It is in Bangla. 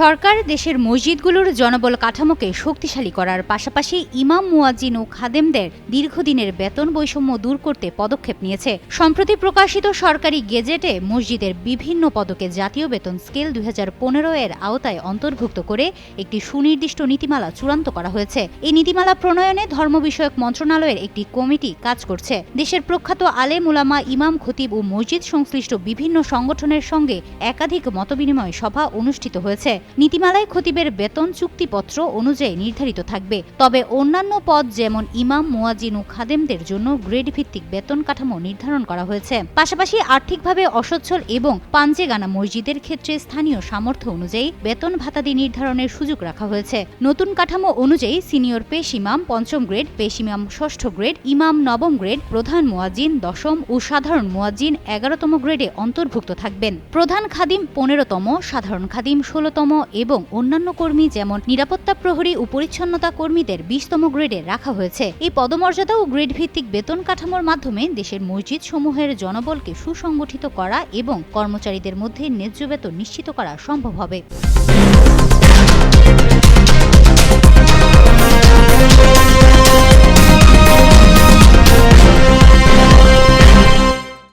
সরকার দেশের মসজিদগুলোর জনবল কাঠামোকে শক্তিশালী করার পাশাপাশি ইমাম, মুয়াজ্জিন ও খাদেমদের দীর্ঘদিনের বেতন বৈষম্য দূর করতে পদক্ষেপ নিয়েছে। সম্প্রতি প্রকাশিত সরকারি গেজেটে মসজিদের বিভিন্ন পদকে জাতীয় বেতন স্কেল দু হাজার পনেরো এর আওতায় অন্তর্ভুক্ত করে একটি সুনির্দিষ্ট নীতিমালা চূড়ান্ত করা হয়েছে। এই নীতিমালা প্রণয়নে ধর্ম বিষয়ক মন্ত্রণালয়ের একটি কমিটি কাজ করছে। দেশের প্রখ্যাত আলেম উলামা ইমাম, খতিব ও মসজিদ সংশ্লিষ্ট বিভিন্ন সংগঠনের সঙ্গে একাধিক মতবিনিময় সভা অনুষ্ঠিত হয়েছে। নীতিমালায় খতিবের বেতন চুক্তিপত্র অনুযায়ী নির্ধারিত থাকবে। তবে অন্যান্য পদ যেমন ইমাম মুয়াজিন ও খাদেমদের জন্য গ্রেড ভিত্তিক বেতন কাঠামো নির্ধারণ করা হয়েছে। পাশাপাশি আর্থিকভাবে অসচ্ছল এবং পাঞ্জেগানা মসজিদের ক্ষেত্রে স্থানীয় সামর্থ্য অনুযায়ী বেতন ভাতাদি নির্ধারণের সুযোগ রাখা হয়েছে। নতুন কাঠামো অনুযায়ী সিনিয়র পেশ ইমাম, পঞ্চম গ্রেড, পেশ ইমাম, ষষ্ঠ গ্রেড, ইমাম, নবম গ্রেড, প্রধান মুয়াজিন দশম ও সাধারণ মুয়াজিন এগারোতম গ্রেডে অন্তর্ভুক্ত থাকবেন। প্রধান খাদিম পনেরোতম, সাধারণ খাদিম ষোলতম এবং অন্যান্য কর্মী যেমন নিরাপত্তা প্রহরী ও পরিচ্ছন্নতা কর্মীদের বিশতম গ্রেডে রাখা হয়েছে। এই পদমর্যাদা ও গ্রেড ভিত্তিক বেতন কাঠামোর মাধ্যমে দেশের মসজিদ সমূহের জনবলকে সুসংগঠিত করা এবং কর্মচারীদের মধ্যে ন্যায্য বেতন নিশ্চিত করা সম্ভব হবে।